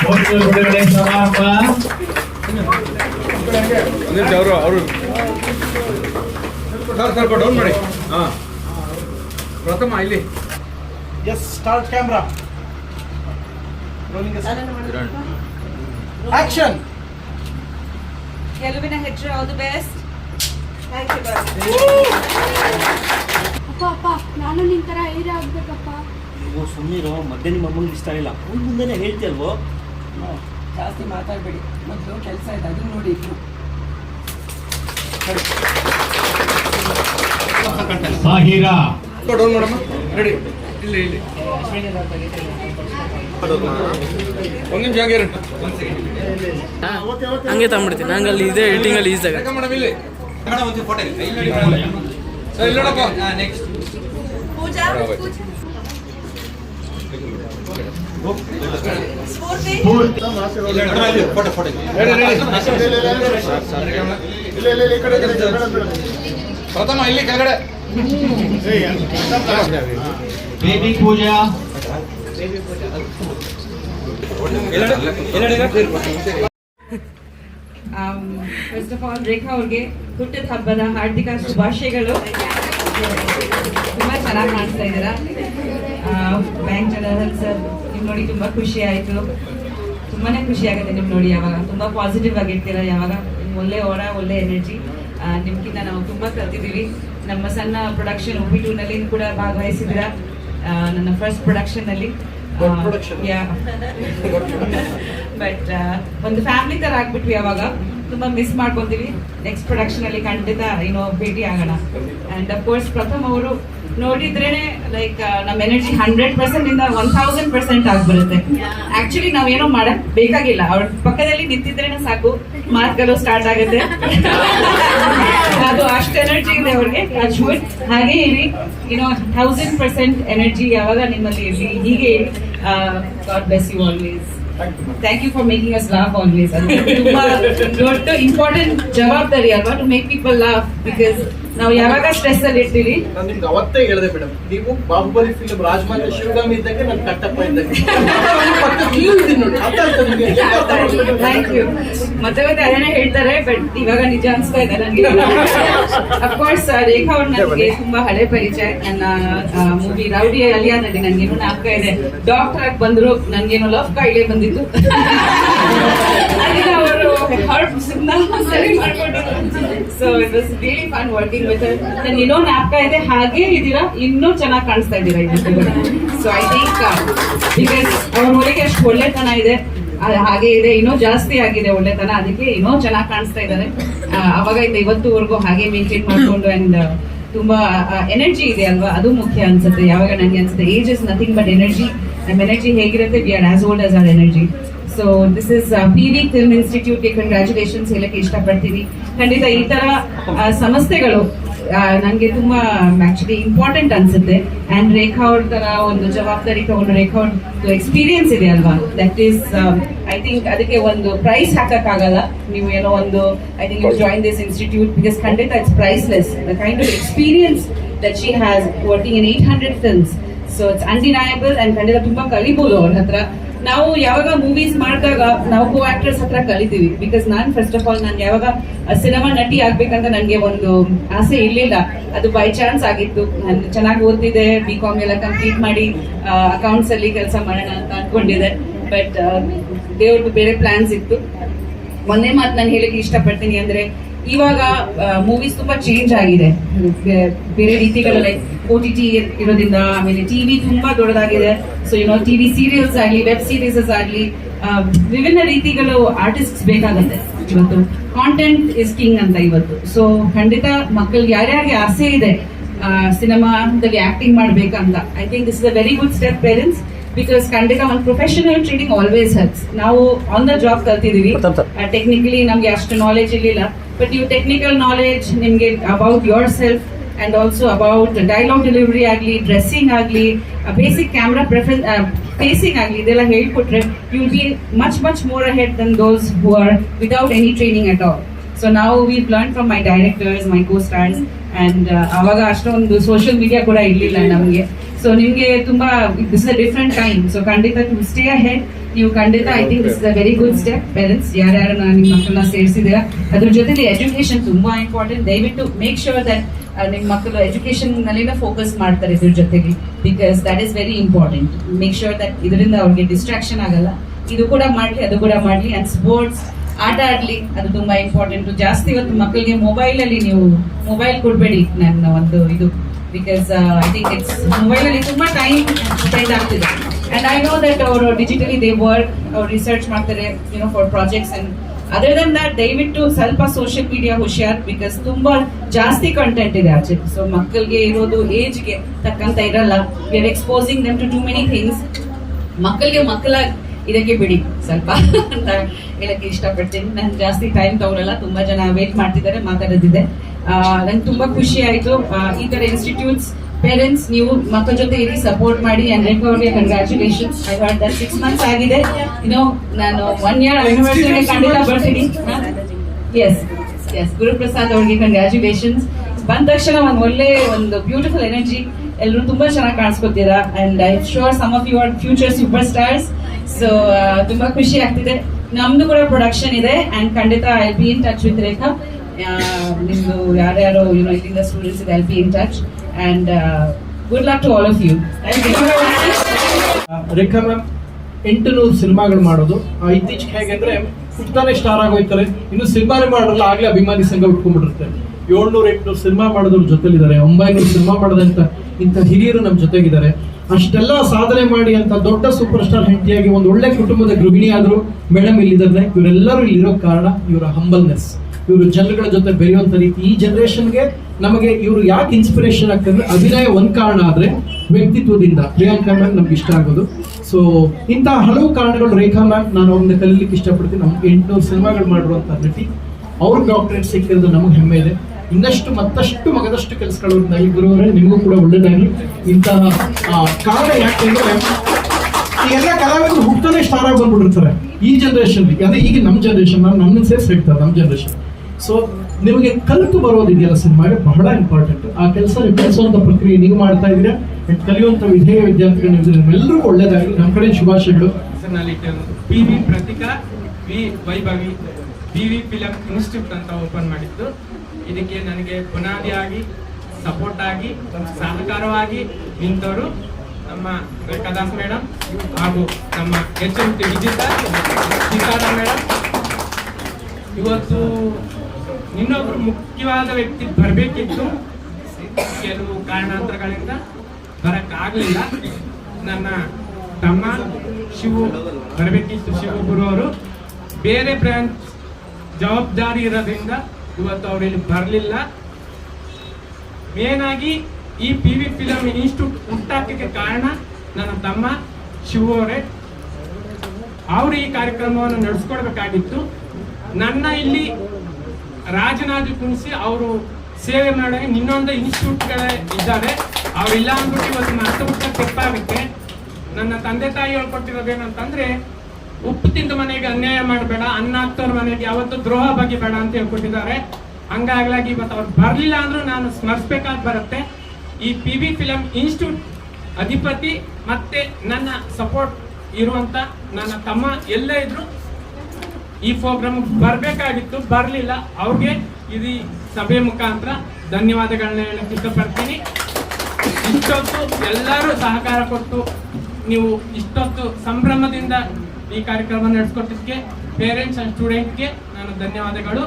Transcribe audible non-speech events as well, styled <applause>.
Poster ಬಿಡುಗಡೆ ಸಮಾರಂಭ ಒಂದು ಅವರು ಅವರು ಸ್ವಲ್ಪ ಡೌನ್ ಮಾಡಿ ಹಾಂ ಪ್ರಥಮ ಇಲ್ಲಿ ಎಸ್ ಸ್ಟಾರ್ಟ್ ಕ್ಯಾಮ್ರಾ ಆಕ್ಷನ್ ಗೆಲುವಿನ ಹೆಜ್ಜೆ all the best thank you ಅಪ್ಪ ಅಪ್ಪ ನಾನು ನಿನ್ ತರ ಹೀರೋ ಆಗ್ಬೇಕಪ್ಪ ನೀವು ಸುಮ್ಮನಿರೋ ಮಧ್ಯೆ ನಿಮ್ಮ ಅಮ್ಮಂಗೆ ಇಷ್ಟ ಇಲ್ಲ. ಅವ್ನ ಮುಂದೆನೇ ಹೇಳ್ತೀಯಲ್ವೋ ಜಾಸ್ತಿ ಮಾತಾಡಬೇಡಿ. ಮೊದಲು ಕೆಲಸ ಇದೆ ಅದನ್ನ ನೋಡಿ ಸಾಹಿರಾ ಡೌನ್ ಮಾಡಮ್ಮ ರೆಡಿ ಇಲ್ಲಿ ಇಲ್ಲಿ. ಒಂದು ನಿಮಿಷ ಹಂಗೆ. ಹಂಗೆ ತಗೊಂಡ್ಬಿಡ್ತೀನಿ. ನಂಗೆ ಅಲ್ಲಿ ಇದೆ ಎಡಿಟಿಂಗ್ ಅಲ್ಲಿ ಈಸಿ ಯಾಕೆ ಮೇಡಮ್ ಇಲ್ಲಿ? ಸರ್, ಇಲ್ಲಿ ನೋಡಪ್ಪ ಪೂಜಾ ರೆಡಿ ರೆಡಿ ಪ್ರಥಮ ಇಲ್ಲಿ ಕೆಳಗಡೆ. Baby Pooja. First of all Rekha ಅವ್ರಿಗೆ ಹುಟ್ಟಿದ ಹಬ್ಬದ ಹಾರ್ದಿಕ ಶುಭಾಶಯಗಳು. ತುಂಬಾ ಚೆನ್ನಾಗಿ ಮಾಡ್ತಾ ಇದ್ದೀರಾ? ಬ್ಯಾಂಕ್ ಜನರಲ್ ಸರ್ ನಿಮ್ ನೋಡಿ ತುಂಬಾ ಖುಷಿ ಆಯ್ತು. ತುಂಬಾನೇ ಖುಷಿ ಆಗುತ್ತೆ ನಿಮ್ ನೋಡಿ ಯಾವಾಗ. ತುಂಬಾ ಪಾಸಿಟಿವ್ ಆಗಿರ್ತೀರಾ ಯಾವಾಗ. ಒಳ್ಳೆ ಹೊರ ಒಳ್ಳೆ ಎನರ್ಜಿ ನಿಮ್ಗಿಂತ ನಾವು ತುಂಬಾ ಕಲ್ತಿದೀವಿ ನಮ್ಮ ಸಣ್ಣ ಪ್ರೊಡಕ್ಷನ್ ಒಬಿ ಟೂ ನಲ್ಲಿ ಕೂಡ ಭಾಗವಹಿಸಿದ್ರ ನನ್ನ ಫಸ್ಟ್ ಪ್ರೊಡಕ್ಷನ್ನಲ್ಲಿ ಬಟ್ ಒಂದು ಫ್ಯಾಮಿಲಿ ತರ ಆಗ್ಬಿಟ್ವಿ ಯಾವಾಗ. ತುಂಬಾ ಮಿಸ್ ಮಾಡ್ಕೊಂತೀವಿ. ನೆಕ್ಸ್ಟ್ ಪ್ರೊಡಕ್ಷನ್ ಅಲ್ಲಿ ಖಂಡಿತ ಏನೋ ಭೇಟಿ ಆಗೋಣ. ಅಂಡ್ ಅಫ್ಕೋರ್ಸ್ ಪ್ರಥಮ್ ಅವರು ನೋಡಿದ್ರೇನೆ ಲೈಕ್ ನಮ್ಮ ಎನರ್ಜಿ ಹಂಡ್ರೆಡ್ ಪರ್ಸೆಂಟ್ ಇಂದ ಒನ್ ಥೌಸಂಡ್ ಪರ್ಸೆಂಟ್ ಆಗ್ಬಿಡುತ್ತೆ. ಆಕ್ಚುಲಿ ನಾವ್ ಏನೋ ಮಾಡಕ್ ಬೇಕಾಗಿಲ್ಲ. ಅವ್ರ ಪಕ್ಕದಲ್ಲಿ ನಿಂತಿದ್ರೇನೆ ಸಾಕು. ಮಾತುಗಳು ಸ್ಟಾರ್ಟ್ ಆಗುತ್ತೆ. <laughs> ಅದು ಅಷ್ಟು ಎನರ್ಜಿ ಇದೆ ಅವ್ರಿಗೆ ಅಜ್ಮೂಟ್ ಹಾಗೆ ಇರಿ. ಏನೋ ಥೌಸಂಡ್ ಪರ್ಸೆಂಟ್ ಎನರ್ಜಿ ಯಾವಾಗ ನಿಮ್ಮಲ್ಲಿ ಇರಲಿ. ಹೀಗೆ God bless you always thank you for making us laugh always ಅದು ತುಂಬಾ ದೊಡ್ಡ ಇಂಪಾರ್ಟೆಂಟ್ ಜವಾಬ್ದಾರಿ ಅಲ್ವಾ? To make people laugh because ನಾವು ಯಾವಾಗ ಸ್ಟ್ರೆಸ್ ಅಲ್ಲಿ ಇರ್ತೀವಿ? ನಾನು ನಿಮ್ಗೆ ಅವತ್ತೇ ಹೇಳಿದೆ ಮೇಡಮ್ ನೀವು ಬಾಹುಬಲಿ ಫಿಲ್ಮ್ ರಾಜಮಾನ್ಯ ಶಿವಗಾಮಿ ಇದ್ದಂಗೆ ನಾನು ಕಟ್ಟಪ್ಪ ಇದ್ದಂಗೆ. ಪಕ್ಕಕ್ಕೆ ನೀವು ಇದ್ದೀನಿ ನೋಡಿ ಅರ್ಥ ಆಯ್ತಾ ನಿಮ್ಗೆ? <laughs> ಥ್ಯಾಂಕ್ ಯು ಮತ್ತೆ ಮತ್ತೆ ಅದೇನೇ ಹೇಳ್ತಾರೆ ಬಟ್ ಇವಾಗ ನಿಜ ಅನ್ಸ್ತಾ ಇದೆ ನನಗೆ ಅಫ್ಕೋರ್ಸ್ ರೇಖಾ ಅವ್ರು ನನಗೆ ತುಂಬಾ ಹಳೆ ಪರಿಚಯ. ನನ್ನ ಮೂವಿ ರೌಡಿ ಅಲಿಯಾದಲ್ಲಿ ನನ್ಗೇನೋ ನಾಲ್ಕ ಇದೆ. ಡಾಕ್ಟರ್ ಆಗಿ ಬಂದ್ರು ನನ್ಗೇನೋ ಲವ್ ಕಾಯಿಲೆ ಬಂದಿತ್ತು. <laughs> ಸರಿ so it was fun working ಇದೆ, ಹಾಗೆ ಇದೀರಾ ಇನ್ನೂ ಚೆನ್ನಾಗಿ ಕಾಣಿಸ್ತಾ ಇದ್ದೀರಾ ಸೊ ಐ ಥಿಂಕ್ ಬಿಕಾಸ್ ಅವ್ರ ಮೂಲಿಗೆ ಅಷ್ಟು ಒಳ್ಳೆತನ ಇದೆ. ಹಾಗೆ ಇದೆ, ಇನ್ನೂ ಜಾಸ್ತಿ ಆಗಿದೆ ಒಳ್ಳೆತನ. ಅದಕ್ಕೆ ಇನ್ನೂ ಚೆನ್ನಾಗಿ ಕಾಣಿಸ್ತಾ ಇದ್ದಾರೆ ಇಂದ ಅವಾಗಿಂದ ಇವತ್ತುವರೆಗೂ ಹಾಗೆ ಮೇಂಟೈನ್ ಮಾಡಿಕೊಂಡು ಅಂಡ್ ತುಂಬಾ ಎನರ್ಜಿ ಇದೆ ಅಲ್ವಾ? ಅದು ಮುಖ್ಯ ಅನ್ಸುತ್ತೆ. ಯಾವಾಗ ನನಗೆ ಅನ್ಸುತ್ತೆ age is nothing but energy ನಮ್ಮ ಎನರ್ಜಿ ಹೇಗಿರುತ್ತೆ? We are as old as our energy so this is P V film ಇನ್ಸ್ಟಿಟ್ಯೂಟ್ಗೆ congratulations ಹೇಳಕ್ಕೆ ಇಷ್ಟಪಡ್ತೀನಿ. ಖಂಡಿತ ಈ ತರ ಸಂಸ್ಥೆಗಳು ನನಗೆ ನಂಗೆ ತುಂಬಾ ಆಕ್ಚುಲಿ ಇಂಪಾರ್ಟೆಂಟ್ ಅನ್ಸುತ್ತೆ. ಅಂಡ್ ರೇಖಾ ಅವ್ರ ತರ ಒಂದು ಜವಾಬ್ದಾರಿ ತಗೊಂಡು ರೇಖಾ ಅವ್ರ ಎಕ್ಸ್ಪೀರಿಯನ್ಸ್ ಇದೆ ಅಲ್ವಾ? ದಟ್ ಈಸ್ ಐ ಥಿಂಕ್ ಅದಕ್ಕೆ ಒಂದು ಪ್ರೈಸ್ ಹಾಕಕ್ಕಾಗಲ್ಲ. ನೀವು ಏನೋ ಒಂದು I think you join this institute because ಖಂಡಿತ it's priceless the kind of experience that she has working in eight hundred films so it's undeniable and ಖಂಡಿತ ತುಂಬಾ ಕಲಿಬಹುದು ಅವ್ರ ಹತ್ರ. ನಾವು ಯಾವಾಗ ಮೂವೀಸ್ ಮಾಡಿದಾಗ ನಾವು ಕೋ ಆಕ್ಟರ್ಸ್ ಹತ್ರ ಕಲಿತೀವಿ. ಬಿಕಾಸ್ ನಾನು ಫಸ್ಟ್ ಆಫ್ ಆಲ್ ನಾನು ಯಾವಾಗ ಸಿನಿಮಾ ನಟಿ ಆಗ್ಬೇಕಂತ ನನಗೆ ಒಂದು ಆಸೆ ಇರಲಿಲ್ಲ. ಅದು ಬೈ ಚಾನ್ಸ್ ಆಗಿತ್ತು. ನಾನು ಚೆನ್ನಾಗಿ ಓದ್ತಿದೆ ಬಿ ಕಾಮ್ ಎಲ್ಲ ಕಂಪ್ಲೀಟ್ ಮಾಡಿ ಅಕೌಂಟ್ಸ್ ಅಲ್ಲಿ ಕೆಲಸ ಮಾಡೋಣ ಅಂತ ಅನ್ಕೊಂಡಿದ್ದೆ. ಬಟ್ ದೇವ್ರದ್ದು ಬೇರೆ ಪ್ಲಾನ್ಸ್ ಇತ್ತು. ಒಂದೇ ಮಾತು ನಾನು ಹೇಳಕ್ಕೆ ಇಷ್ಟಪಡ್ತೀನಿ ಅಂದ್ರೆ ಇವಾಗ ಮೂವೀಸ್ ತುಂಬಾ ಚೇಂಜ್ ಆಗಿದೆ. ಬೇರೆ ರೀತಿಗಳು ಲೈಕ್ ಓ ಟಿ ಟಿ ಇರೋದ್ರಿಂದ, ಆಮೇಲೆ ಟಿವಿ ತುಂಬಾ ದೊಡ್ಡದಾಗಿದೆ. ಸೊ ಏನೋ ಟಿವಿ ಸೀರಿಯಲ್ಸ್ ಆಗಲಿ ವೆಬ್ ಸೀರೀಸಸ್ ಆಗಲಿ ವಿಭಿನ್ನ ರೀತಿಗಳು ಆರ್ಟಿಸ್ಟ್ ಬೇಕಾಗುತ್ತೆ. ಇವತ್ತು ಕಾಂಟೆಂಟ್ ಇಸ್ ಕಿಂಗ್ ಅಂತ ಇವತ್ತು. ಸೊ ಖಂಡಿತ ಮಕ್ಕಳಿಗೆ ಯಾರ್ಯಾರಿಗೆ ಆಸೆ ಇದೆ ಸಿನಿಮಾದಲ್ಲಿ ಆಕ್ಟಿಂಗ್ ಮಾಡ್ಬೇಕಂತ I think this is a very good step parents because ಖಂಡಿತ ಒಂದು ಪ್ರೊಫೆಷನಲ್ ಟ್ರೈನಿಂಗ್ ಆಲ್ವೇಸ್ ಹೆಲ್ಪ್ಸ್ ನಾವು ಆನ್ ದ ಜಾಬ್ ಕಲ್ತಿದೀವಿ. ಟೆಕ್ನಿಕಲಿ ನಮ್ಗೆ ಅಷ್ಟು ನಾಲೆಜ್ ಇರಲಿಲ್ಲ. ಬಟ್ ನೀವು ಟೆಕ್ನಿಕಲ್ ನಾಲೆಜ್ ನಿಮ್ಗೆ about yourself and also about dialogue delivery ಆಗಲಿ ಡ್ರೆಸ್ಸಿಂಗ್ ಆಗಲಿ ಬೇಸಿಕ್ ಕ್ಯಾಮ್ರಾ ಪ್ರೆಫರೆನ್ಸ್ ಫೇಸಿಂಗ್ ಆಗಲಿ ಇದೆಲ್ಲ ಹೇಳ್ಕೊಟ್ರೆ you will be much much more ahead than those who are without any training at all so ನಾವು we learn from my directors my co stars and ಅವಾಗ ಅಷ್ಟೊಂದು social media ಕೂಡ ಇರಲಿಲ್ಲ ನಮಗೆ. So ನಿಮಗೆ ತುಂಬಾ this is different time so ಖಂಡಿತ to stay head ನೀವು ಖಂಡಿತ I think is a very good step parents ಯಾರ್ಯಾರು ನಿಮ್ಮ ಮಕ್ಕಳನ್ನ ಸೇರಿಸಿದ್ದೀರಾ? ಅದ್ರ ಜೊತೆಲಿ ಎಜುಕೇಶನ್ ತುಂಬಾ ಇಂಪಾರ್ಟೆಂಟ್ ದಯವಿಟ್ಟು ಮೇಕ್ ಶೋರ್ ದಟ್ ನಿಮ್ಮ ಮಕ್ಕಳು ಎಜುಕೇಶನ್ ನಲ್ಲಿನ ಫೋಕಸ್ ಮಾಡ್ತಾರೆ ಇದ್ರ ಜೊತೆಗೆ. Because that is very important make sure that ಇದರಿಂದ ಅವ್ರಿಗೆ ಡಿಸ್ಟ್ರಾಕ್ಷನ್ ಆಗಲ್ಲ. ಇದು ಕೂಡ ಮಾಡಲಿ, ಅದು ಕೂಡ ಮಾಡ್ಲಿ ಅಂಡ್ ಸ್ಪೋರ್ಟ್ಸ್ ಆಟ ಆಡ್ಲಿ, ಅದು ತುಂಬಾ ಇಂಪಾರ್ಟೆಂಟ್ ಜಾಸ್ತಿ ಇವತ್ತು ಮಕ್ಕಳಿಗೆ ಮೊಬೈಲ್ ಅಲ್ಲಿ ನೀವು ಮೊಬೈಲ್ ಕೊಡ್ಬೇಡಿ ನನ್ನ ಒಂದು ಇದು. Because I think it's mobile ಅಲ್ಲಿ ತುಂಬಾ ಟೈಮ್ ಸ್ಪೆಂಡ್ ಆಗ್ತಿದೆ. ಅಂಡ್ ಐ ನೋ ದಟ್ ಅವರು ಡಿಜಿಟಲಿ ದೇ ವರ್ಕ್ ಅವ್ರು ರಿಸರ್ಚ್ ಮಾಡ್ತಾರೆ you know for projects and other than that ದಯವಿಟ್ಟು ಸ್ವಲ್ಪ ಸೋಷಿಯಲ್ ಮೀಡಿಯಾ ಹುಷಾರ್ ಬಿಕಾಸ್ ತುಂಬಾ ಜಾಸ್ತಿ ಕಂಟೆಂಟ್ ಇದೆ ಆಚೆ. ಸೊ ಮಕ್ಕಳಿಗೆ ಇರೋದು ಏಜ್ಗೆ ತಕ್ಕಂತ ಇರಲ್ಲ. We are exposing them to too many things ಮಕ್ಕಳಿಗೆ ಮಕ್ಕಳ ಇದಕ್ಕೆ ಬಿಡಿ ಸ್ವಲ್ಪ ಅಂತ. ಹೇಳಕ್ಕೆ ಇಷ್ಟಪಡ್ತೀನಿ. ನಾನು ಜಾಸ್ತಿ ಟೈಮ್ ತಗೊಳಲ್ಲ ತುಂಬಾ ಜನ ವೇಟ್ ಮಾಡ್ತಿದ್ದಾರೆ, ಮಾತಾಡೋದಿದೆ. ನಂಗೆ ತುಂಬಾ ಖುಷಿ ಆಯ್ತು. ಈ ತರ ಇನ್ಸ್ಟಿಟ್ಯೂಟ್ಸ್ ಪೇರೆಂಟ್ಸ್ ನೀವು ಮಕ್ಕಳ ಜೊತೆ ಇಲ್ಲಿ ಸಪೋರ್ಟ್ ಮಾಡಿ. ಅಂಡ್ ಅವ್ರಿಗೆ I hot that six months ಆಗಿದೆ. ಇನ್ನೋ ನಾನು ಒನ್ ಇಯರ್ ಆನಿವರ್ಸರಿ ಖಂಡಿತ ಬರ್ತೀನಿ. ಎಸ್ ಎಸ್ ಗುರುಪ್ರಸಾದ್ ಅವ್ರಿಗೆ ಕಂಗ್ರ್ಯಾಚುಲೇಷನ್ಸ್ ಬಂದ ತಕ್ಷಣ ಒಂದು ಒಳ್ಳೆ ಒಂದು ಬ್ಯೂಟಿಫುಲ್ ಎನರ್ಜಿ ಎಲ್ಲರೂ ತುಂಬಾ ಚೆನ್ನಾಗಿ ಕಾಣಿಸ್ಕೊತೀರಾ? And I sure some of your future superstars so ತುಂಬಾ ಖುಷಿ ಆಗ್ತಿದೆ. ನಮ್ದು ಕೂಡ ಪ್ರೊಡಕ್ಷನ್ ಇದೆ ಅಂಡ್ ಖಂಡಿತ I be in touch with Rekha ನಿಮ್ದು ಯಾರ್ಯಾರು ಯುನೋ ಇಲ್ಲಿಂದ ಸ್ಟೂಡೆಂಟ್ಸ್ ಇದೆ I be in touch and good luck to all of you Rekha ma'am, ಎಂಟು ನೂರು ಸಿನಿಮಾಗಳು ಮಾಡೋದು. ಇತ್ತೀಚೆಗೆ ಹೇಗೆಂದ್ರೆ ಹುಟ್ಟಾನೆ ಸ್ಟಾರ್ ಆಗೋಯ್ತಾರೆ. ಇನ್ನು ಸಿನಿಮಾನೇ ಮಾಡಲ್ಲ ಆಗ್ಲೇ ಅಭಿಮಾನಿ ಸಂಘ ಉಟ್ಕೊಂಡ್ಬಿಟ್ಟಿರುತ್ತೆ. ಏಳ್ನೂರ ಎಂಟುನೂರು ಸಿನಿಮಾ ಮಾಡಿದವ್ರ ಜೊತೆಲಿದ್ದಾರೆ, ಒಂಬೈನೂರು ಸಿನಿಮಾ ಮಾಡಿದಂಥ ಇಂಥ ಹಿರಿಯರು ನಮ್ಮ ಜೊತೆಗಿದ್ದಾರೆ. ಅಷ್ಟೆಲ್ಲ ಸಾಧನೆ ಮಾಡಿ ಅಂತ ದೊಡ್ಡ ಸೂಪರ್ ಸ್ಟಾರ್ ಹೆಂಡತಿಯಾಗಿ ಒಂದು ಒಳ್ಳೆ ಕುಟುಂಬದ ಗೃಹಿಣಿ ಆದರೂ ಮೇಡಮ್ ಇಲ್ಲಿದ್ದಾರೆ, ಇವರೆಲ್ಲರೂ ಇಲ್ಲಿರೋ ಕಾರಣ ಇವರ ಹಂಬಲ್ನೆಸ್ ಇವರು ಜನಗಳ ಜೊತೆ ಬೆರೆಯುವಂತ ರೀತಿ ಈ ಜನರೇಷನ್ಗೆ ನಮಗೆ ಇವರು ಯಾಕೆ ಇನ್ಸ್ಪಿರೇಷನ್ ಆಗ್ತದೆ ಅಭಿನಯ ಒಂದು ಕಾರಣ ಆದರೆ ವ್ಯಕ್ತಿತ್ವದಿಂದ. ಪ್ರಿಯಾಂಕಾ ಮ್ಯಾಮ್ ನಮ್ಗೆ ಇಷ್ಟ ಆಗೋದು. ಸೊ ಇಂಥ ಹಲವು ಕಾರಣಗಳು ರೇಖಾ ಮ್ಯಾಮ್ ನಾನು ಅವ್ರನ್ನ ಕಲೀಲಿಕ್ಕೆ ಇಷ್ಟಪಡ್ತೀನಿ. ನಮ್ಗೆ ಎಂಟುನೂರು ಸಿನಿಮಾಗಳು ಮಾಡಿರುವಂತ ನಟಿ, ಅವ್ರ ಡಾಕ್ಟ್ರೇಟ್ ಸಿಕ್ಕಿರೋದು ನಮಗೆ ಹೆಮ್ಮೆ ಇದೆ. ಇನ್ನಷ್ಟು ಮತ್ತಷ್ಟು ಮಗದಷ್ಟು ಕೆಲಸಗಳು ಈ ಗುರುವರೇ ನಿಮಗೂ ಕೂಡ ಒಳ್ಳೆಯದಾಗಲಿ ಇಂತಹ ಕಾರಣ ಯಾಕೆಂದ್ರೆ ಎಲ್ಲ ಕಲಾವಿದರು ಹುಟ್ಟನೇ ಸ್ಟಾರ್ ಆಗಿ ಬಂದ್ಬಿಟ್ಟಿರ್ತಾರೆ. ಈ ಜನರೇಷನ್ ಅದೇ ಈಗ ನಮ್ಮ ಜನರೇಷನ್ ನಮ್ಮನ್ನು ಸೇರಿಸಿ ಹೇಳ್ತಾರೆ ನಮ್ಮ ಜನರೇಷನ್ ಸೊ ನಿಮಗೆ ಕಲಿತು ಬರೋದಿದೆಯಲ್ಲ ಸಿನಿಮಾಗೆ? ಬಹಳ ಇಂಪಾರ್ಟೆಂಟ್ ಆ ಕೆಲಸ ನೀವು ಪ್ರಕ್ರಿಯೆ ನೀವು ಮಾಡ್ತಾ ಇದ್ದೀರಾ? ಕಲಿಯುವಂಥ ಕಲಿಯುವಂತ ವಿಧೇಯ ವಿದ್ಯಾರ್ಥಿಗಳು ನೀವು ನಿಮ್ಮೆಲ್ಲರಿಗೂ ಒಳ್ಳೇದಾಗಲಿ. ನಮ್ಮ ಕಡೆ ಶುಭಾಶಯಗಳು. P V Prathika V Vaibhavi B V film institute ಅಂತ ಓಪನ್ ಮಾಡಿದ್ದು. ಇದಕ್ಕೆ ನನಗೆ ಬುನಾದಿಯಾಗಿ ಸಪೋರ್ಟ್ ಆಗಿ, ಸಹಕಾರವಾಗಿ ನಿಂತವರು ನಮ್ಮ ರೇಖಾದಾಸ್ ಮೇಡಮ್ ಹಾಗೂ ನಮ್ಮ ಎಚ್ ಎಂ ಟಿ ವಿಜಿತ ಮೇಡಮ್ ಇವತ್ತು ಇನ್ನೊಬ್ರು ಮುಖ್ಯವಾದ ವ್ಯಕ್ತಿ ಬರಬೇಕಿತ್ತು. ಕೆಲವು ಕಾರಣಾಂತರಗಳಿಂದ ಬರಕ್ಕಾಗಲಿಲ್ಲ. ನನ್ನ ತಮ್ಮ ಶಿವು ಬರಬೇಕಿತ್ತು ಶಿವು ಗುರು ಅವರು. ಬೇರೆ ಬ್ರಾಂಚ್ ಜವಾಬ್ದಾರಿ ಇರೋದ್ರಿಂದ ಇವತ್ತು ಅವ್ರು ಇಲ್ಲಿ ಬರಲಿಲ್ಲ. ಮೇನ್ ಆಗಿ ಈ ಪಿ ವಿ ಫಿಲಂ ಇನ್ಸ್ಟಿಟ್ಯೂಟ್ ಹುಟ್ಟಾಕಕ್ಕೆ ಕಾರಣ ನನ್ನ ತಮ್ಮ ಶಿವು ಅವರೇ. ಅವರು ಈ ಕಾರ್ಯಕ್ರಮವನ್ನು ನಡೆಸ್ಕೊಡ್ಬೇಕಾಗಿತ್ತು. ನನ್ನ ಇಲ್ಲಿ ರಾಜನಾದಿ ಕುಣಿಸಿ ಅವರು ಸೇವೆ ಮಾಡೋ ಇನ್ನೊಂದು ಇನ್ಸ್ಟಿಟ್ಯೂಟ್ಗಳೇ ಇದ್ದಾರೆ. ಅವರಿಲ್ಲ ಅಂದ್ಬಿಟ್ಟು ಇವತ್ತು ಮಾತು ಬಿಟ್ಟ ತಪ್ಪಾಗುತ್ತೆ. ನನ್ನ ತಂದೆ ತಾಯಿ ಹೇಳ್ಕೊಟ್ಟಿರೋದೇನಂತಂದ್ರೆ ಉಪ್ಪು ತಿಂದ ಮನೆಗೆ ಅನ್ಯಾಯ ಮಾಡಬೇಡ, ಅನ್ನ ಹಾಕ್ತವ್ರ ಮನೆಗೆ ಯಾವತ್ತೂ ದ್ರೋಹ ಬಗ್ಗೆ ಬೇಡ ಅಂತ ಹೇಳ್ಕೊಟ್ಟಿದ್ದಾರೆ. ಹಂಗಾಗ್ಲಾಗಿ ಇವತ್ತು ಅವ್ರು ಬರಲಿಲ್ಲ ಅಂದ್ರೂ ನಾನು ಸ್ಮರಿಸ್ಬೇಕಾಗಿ ಬರುತ್ತೆ. ಈ ಪಿ ವಿ ಫಿಲಂ ಇನ್ಸ್ಟಿಟ್ಯೂಟ್ ಅಧಿಪತಿ ಮತ್ತೆ ನನ್ನ ಸಪೋರ್ಟ್ ಇರುವಂತ ನನ್ನ ತಮ್ಮ ಎಲ್ಲ ಇದ್ರು ಈ ಪ್ರೋಗ್ರಾಮ್ ಬರಬೇಕಾಗಿತ್ತು, ಬರಲಿಲ್ಲ. ಅವ್ರಿಗೆ ಇದು ಸಭೆ ಮುಖಾಂತರ ಧನ್ಯವಾದಗಳನ್ನ ಹೇಳಕ್ಕೆ ಇಷ್ಟಪಡ್ತೀನಿ. ಇಷ್ಟೊತ್ತು ಎಲ್ಲರೂ ಸಹಕಾರ ಕೊಟ್ಟು ನೀವು ಇಷ್ಟೊತ್ತು ಸಂಭ್ರಮದಿಂದ ಈ ಕಾರ್ಯಕ್ರಮ ನಡೆಸ್ಕೊಟ್ಟಿದ್ದಕ್ಕೆ ಪೇರೆಂಟ್ಸ್ ಅಂಡ್ ಸ್ಟೂಡೆಂಟ್ಗೆ ನಾನು ಧನ್ಯವಾದಗಳು.